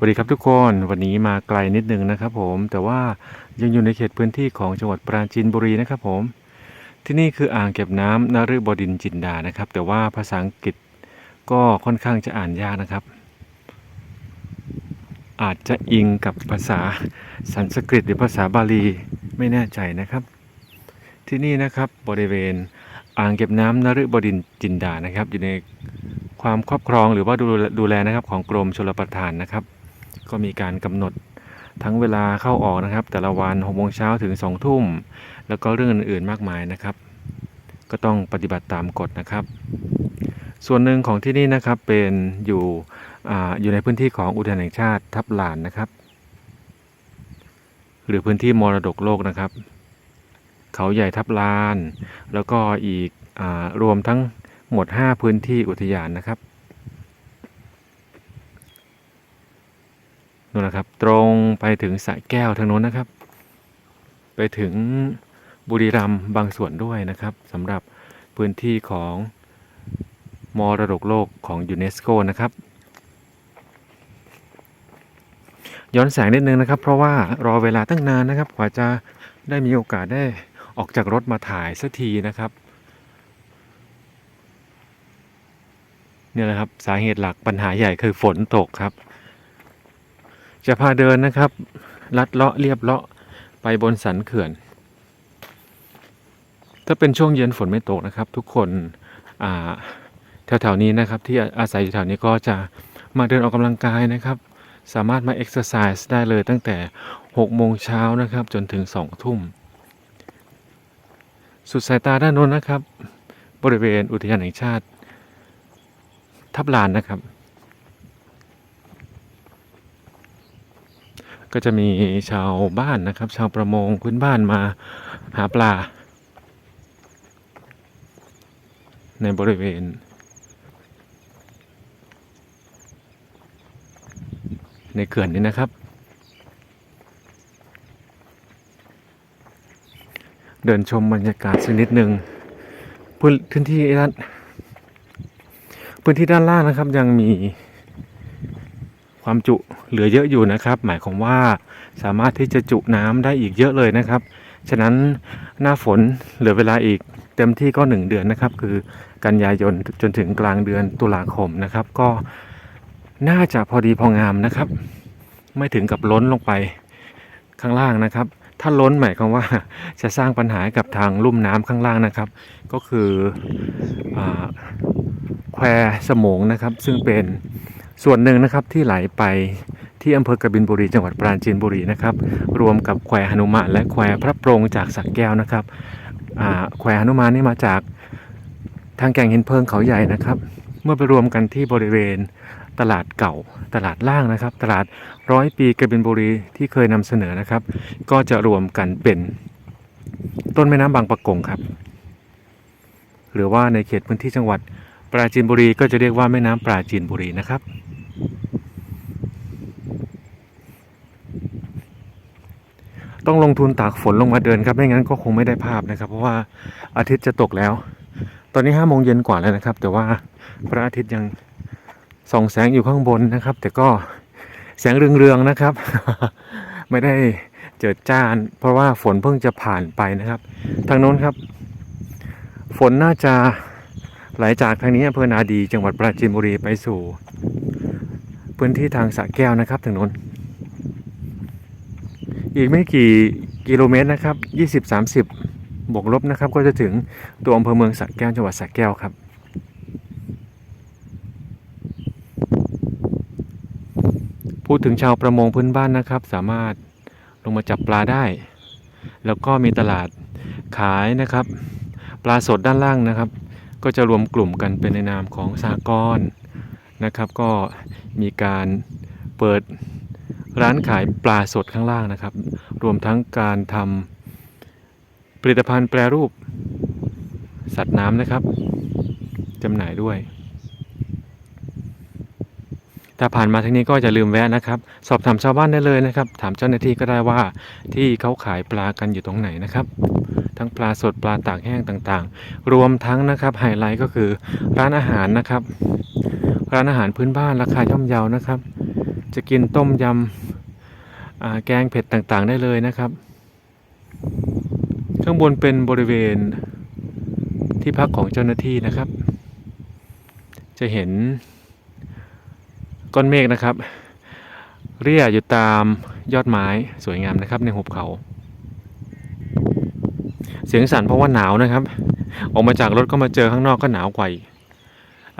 สวัสดีครับทุกคนวันนี้มาไกลนิดนึงนะครับผมแต่ว่ายังอยู่ในเขตพื้นที่ของจังหวัดปราจีนบุรีนะครับผม ที่นี่คืออ่างเก็บน้ำนฤบดินจินดานะครับ แต่ว่าภาษาอังกฤษก็ค่อนข้างจะอ่านยากนะครับ อาจจะอิงกับภาษาสันสกฤตหรือภาษาบาลีไม่แน่ใจนะครับ ที่นี่นะครับบริเวณอ่างเก็บน้ำนฤบดินจินดานะครับ อยู่ในความครอบครองหรือว่าดูดูแลนะครับของกรมชลประทานนะครับ ก็มีการกำหนดทั้งเวลาเข้าออกนะครับ แต่ละวัน6โมงเช้าถึง2ทุ่ม แล้วก็เรื่องอื่นๆมากมายนะครับ ก็ต้องปฏิบัติตามกฎนะครับ ส่วนหนึ่งของที่นี่นะครับเป็นอยู่ออยู่ในพื้นที่ของอุทยานแห่งชาติทับลานนะครับ หรือพื้นที่มรดกโลกนะครับ เขาใหญ่ทับลาน แล้วก็อีกอรวมทั้งหมด 5 พื้นที่อุทยานนะครับ นู่นนะครับ ตรงไปถึงสระแก้วทางโน้นนะครับ ไปถึงบุรีรัมย์บางส่วนด้วยนะครับสำหรับพื้นที่ของมรดกโลกของยูเนสโกนะครับ ย้อนแสงนิดนึงนะครับ เพราะว่ารอเวลาตั้งนานนะครับกว่าจะได้มีโอกาสได้ออกจากรถมาถ่ายสักทีนะครับเนี่ยแหละครับสาเหตุหลักปัญหาใหญ่คือฝนตกครับ จะพาเดินนะครับ ลัดเลาะเรียบเลาะไปบนสันเขื่อน ถ้าเป็นช่วงเย็นฝนไม่ตกนะครับ ทุกคนแถวๆนี้นะครับที่อาศัยอยู่แถวนี้ก็จะมาเดินออกกำลังกายนะครับ สามารถมาเอ็กซ์ไซส์ได้เลยตั้งแต่6โมงเช้านะครับจนถึง2ทุ่ม สุดสายตาด้านโน้นนะครับ บริเวณอุทยานแห่งชาติ ทับลานนะครับ ก็จะมีชาวบ้านนะครับ ชาวประมงพื้นบ้านมาหาปลา ในบริเวณ ในเขื่อนนี้นะครับ เดินชมบรรยากาศสักนิดหนึ่งพื้นพื้นที่ด้านพื้นที่ด้านล่างนะครับยังมีความจุ เหลือเยอะอยู่นะครับ หมายความว่าสามารถที่จะจุน้ำได้อีกเยอะเลยนะครับ ฉะนั้นหน้าฝนเหลือเวลาอีกเต็มที่ก็ 1 เดือนนะครับ คือกันยายนจนถึงกลางเดือนตุลาคมนะครับ ก็น่าจะพอดีพองามนะครับ ไม่ถึงกับล้นลงไปข้างล่างนะครับ ถ้าล้นหมายความว่าจะสร้างปัญหากับทางลุ่มน้ำข้างล่างนะครับ ก็คืออแควสมงนะครับ ซึ่งเป็นส่วนหนึ่งนะครับที่ไหลไป ที่อำเภอกบินบุรีจังหวัดปราจีนบุรีนะครับ รวมกับแควหนุมานและแควพระโปรงจากสักแก้วนะครับแควหนุมานนี่มาจากทางแก่งหินเพิงเขาใหญ่นะครับ เมื่อไปรวมกันที่บริเวณตลาดเก่าตลาดล่างนะครับ ตลาดร้อยปีกบินบุรีที่เคยนำเสนอนะครับ ก็จะรวมกันเป็นต้นแม่น้ำบางปะกงครับ หรือว่าในเขตพื้นที่จังหวัดปราจีนบุรีก็จะเรียกว่าแม่น้ำปราจีนบุรีนะครับ ต้องลงทุนตากฝนลงมาเดินครับ ไม่งั้นก็คงไม่ได้ภาพนะครับ เพราะว่าอาทิตย์จะตกแล้ว ตอนนี้ห้าโมงเย็นกว่าแล้วนะครับ แต่ว่าพระอาทิตย์ยังส่องแสงอยู่ข้างบนนะครับ แต่ก็แสงเรืองๆนะครับ ไม่ได้เจิดจ้าน เพราะว่าฝนเพิ่งจะผ่านไปนะครับ ทางโน้นครับ ฝนน่าจะไหลจากทางนี้อำเภอนาดีจังหวัดปราจีนบุรีไปสู่ พื้นที่ทางสระแก้วนะครับทางโน้น อีกไม่กี่กิโลเมตรนะครับ 20-30 บวกลบนะครับ ก็จะถึงตัวอำเภอเมืองสระแก้วจังหวัดสระแก้วครับ พูดถึงชาวประมงพื้นบ้านนะครับ สามารถลงมาจับปลาได้ แล้วก็มีตลาดขายนะครับ ปลาสดด้านล่างนะครับ ก็จะรวมกลุ่มกันเป็นในนามของสากรนะครับ ก็มีการเปิด ร้านขายปลาสดข้างล่างนะครับ รวมทั้งการทำผลิตภัณฑ์แปรรูป สัตว์น้ำนะครับจำหน่ายด้วย ถ้าผ่านมาทางนี้ก็อย่าลืมแวะนะครับ สอบถามชาวบ้านได้เลยนะครับ ถามเจ้าหน้าที่ก็ได้ว่าที่เขาขายปลากันอยู่ตรงไหนนะครับ ทั้งปลาสดปลาตากแห้งต่างๆ รวมทั้งนะครับไฮไลท์ก็คือร้านอาหารนะครับ ร้านอาหารพื้นบ้านราคาย่อมเยานะครับ จะกินต้มยำ แกงเผ็ดต่างๆได้เลยนะครับ ข้างบนเป็นบริเวณที่พักของเจ้าหน้าที่นะครับ จะเห็นก้อนเมฆนะครับ เรียอยู่ตามยอดไม้สวยงามนะครับในหุบเขา เสียงสั่นเพราะว่าหนาวนะครับ ออกมาจากรถก็มาเจอข้างนอกก็หนาวกว่า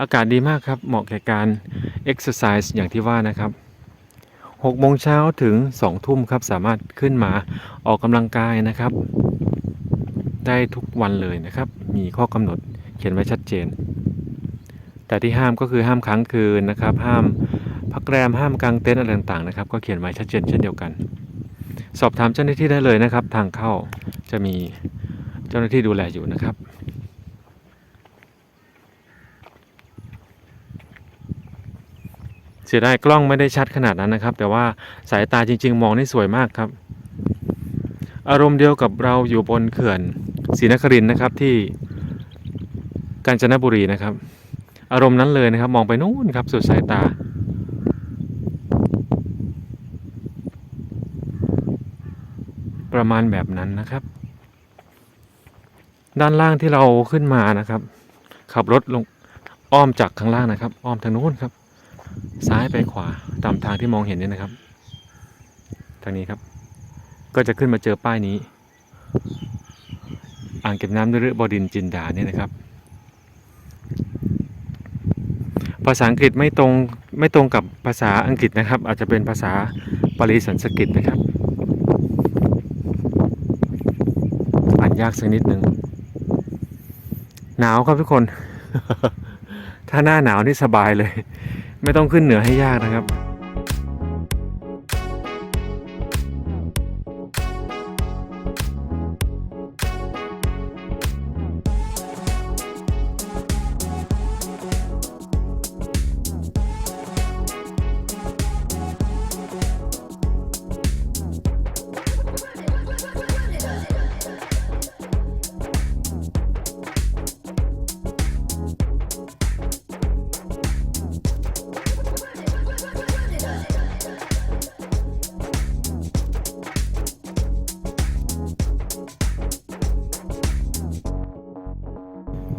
อากาศดีมากครับ เหมาะแก่การเอ็กซ์ไซส์อย่างที่ว่านะครับ 6โมงเช้าถึง2ทุ่มครับสามารถขึ้นมาออกกำลังกายนะครับ ได้ทุกวันเลยนะครับ มีข้อกำหนดเขียนไว้ชัดเจน แต่ที่ห้ามก็คือห้ามค้างคืนนะครับ ห้ามพักแรมห้ามกางเต็นท์อะไรต่างๆนะครับ ก็เขียนไว้ชัดเจนเช่นเดียวกัน สอบถามเจ้าหน้าที่ได้เลยนะครับ ทางเข้าจะมีเจ้าหน้าที่ดูแลอยู่นะครับ เสียดายกล้องไม่ได้ชัดขนาดนั้นนะครับ แต่ว่าสายตาจริง ๆ มองนี่สวยมากครับ อารมณ์เดียวกับเราอยู่บนเขื่อนศรีนครินนะครับที่กาญจนบุรีนะครับ อารมณ์นั้นเลยนะครับ มองไปนู่นครับสุดสายตาประมาณแบบนั้นนะครับ ด้านล่างที่เราขึ้นมานะครับ ขับรถลงอ้อมจากข้างล่างนะครับ อ้อมทางนู้นครับ ซ้ายไปขวาตามทางที่มองเห็นเนี่ยนะครับ ทางนี้ครับ ก็จะขึ้นมาเจอป้ายนี้ อ่างเก็บน้ำนฤบดินจินดาเนี่ยนะครับ ภาษาอังกฤษไม่ตรงไม่ตรงกับภาษาอังกฤษนะครับ อาจจะเป็นภาษาปารีสันสกฤตนะครับอ่านยากสักนิดหนึ่งหนาวครับทุกคน ถ้าหน้าหนาวนี่สบายเลย ไม่ต้องขึ้นเหนือให้ยากนะครับ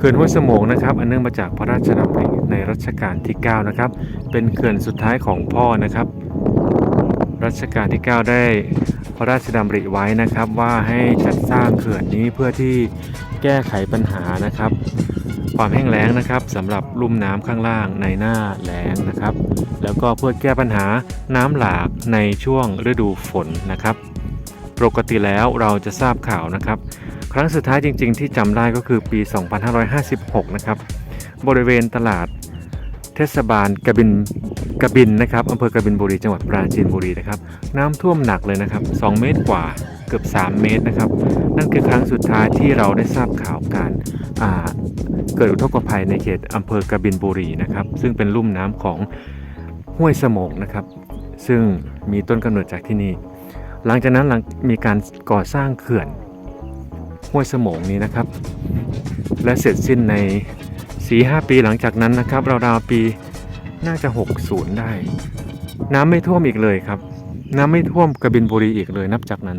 เขื่อนห้วยสมงนะครับ อันเนื่องมาจากพระราชดำริในรัชกาลที่ 9 นะครับ เป็นเขื่อนสุดท้ายของพ่อนะครับ รัชกาลที่ 9 ได้พระราชดำริไว้นะครับ ว่าให้จัดสร้างเขื่อนนี้เพื่อที่แก้ไขปัญหานะครับ ความแห้งแล้งนะครับสำหรับลุ่มน้ำข้างล่างในหน้าแล้งนะครับ แล้วก็เพื่อแก้ปัญหาน้ำหลากในช่วงฤดูฝนนะครับ ปกติแล้วเราจะทราบข่าวนะครับ ครั้งสุดท้ายจริง ๆ ที่จำได้ก็คือปี 2556 นะครับ บริเวณตลาดเทศบาลกบินกบินนะครับอำเภอกบินบุรีจังหวัดปราจีนบุรีนะครับ น้ำท่วมหนักเลยนะครับ 2 เมตรกว่าเกือบ 3 เมตรนะครับ นั่นคือครั้งสุดท้ายที่เราได้ทราบข่าวการเกิดอุทกภัยในเขตอำเภอกบินบุรีนะครับ ซึ่งเป็นลุ่มน้ำของห้วยสมงนะครับ ซึ่งมีต้นกำเนิดจากที่นี่ หลังจากนั้นหลังมีการก่อสร้างเขื่อน ห้วยสมงนี้นะครับ และเสร็จสิ้นใน 4-5 ปีหลังจากนั้นนะครับราวๆปีน่าจะ 60 ได้ น้ำไม่ท่วมอีกเลยครับ น้ำไม่ท่วมกระบินบุรีอีกเลยนับจากนั้น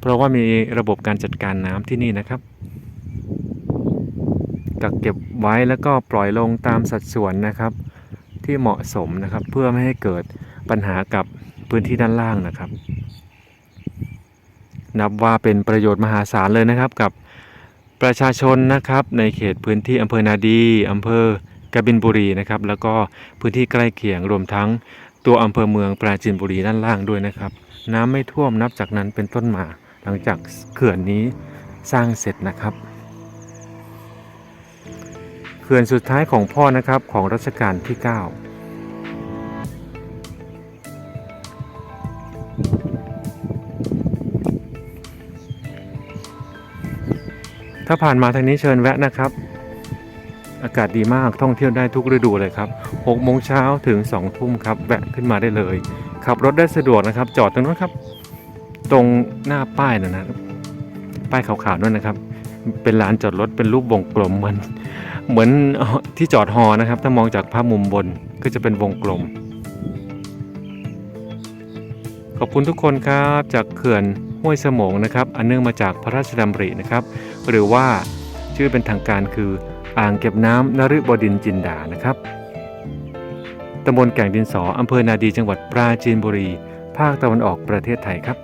เพราะว่ามีระบบการจัดการน้ำที่นี่นะครับ กักเก็บไว้แล้วก็ปล่อยลงตามสัดส่วนนะครับ ที่เหมาะสมนะครับเพื่อไม่ให้เกิดปัญหากับพื้นที่ด้านล่างนะครับ นับว่าเป็นประโยชน์มหาศาลเลยนะครับกับประชาชนนะครับในเขตพื้นที่อำเภอนาดีอำเภอกบินบุรีนะครับแล้วก็พื้นที่ใกล้เคียงรวมทั้งตัวอำเภอเมืองปราจีนบุรีด้านล่างด้วยนะครับ น้ำไม่ท่วมนับจากนั้นเป็นต้นมา หลังจากเขื่อนนี้สร้างเสร็จนะครับเขื่อนสุดท้ายของพ่อนะครับของรัชกาลที่ 9 ถ้าผ่านมาทางนี้เชิญแวะนะครับ อากาศดีมากท่องเที่ยวได้ทุกฤดูเลยครับ6โมงเช้าถึง2ทุ่มครับแวะขึ้นมาได้เลย ขับรถได้สะดวกนะครับ จอดตรงนู้นครับ ตรงหน้าป้ายนะนะป้ายขาวๆนั่นนะครับ เป็นลานจอดรถเป็นรูปวงกลมเหมือนเหมือนที่จอดฮอนะครับ ถ้ามองจากภาพมุมบนก็จะเป็นวงกลม ขอบคุณทุกคนครับจากเขื่อนห้วยสมงนะครับ อันเนื่องมาจากพระราชดำรินะครับ หรือว่าชื่อเป็นทางการคืออ่างเก็บน้ำนฤบดินจินดานะครับตำบลแก่งดินสออำเภอนาดีจังหวัดปราจีนบุรี ภาคตะวันออกประเทศไทยครับ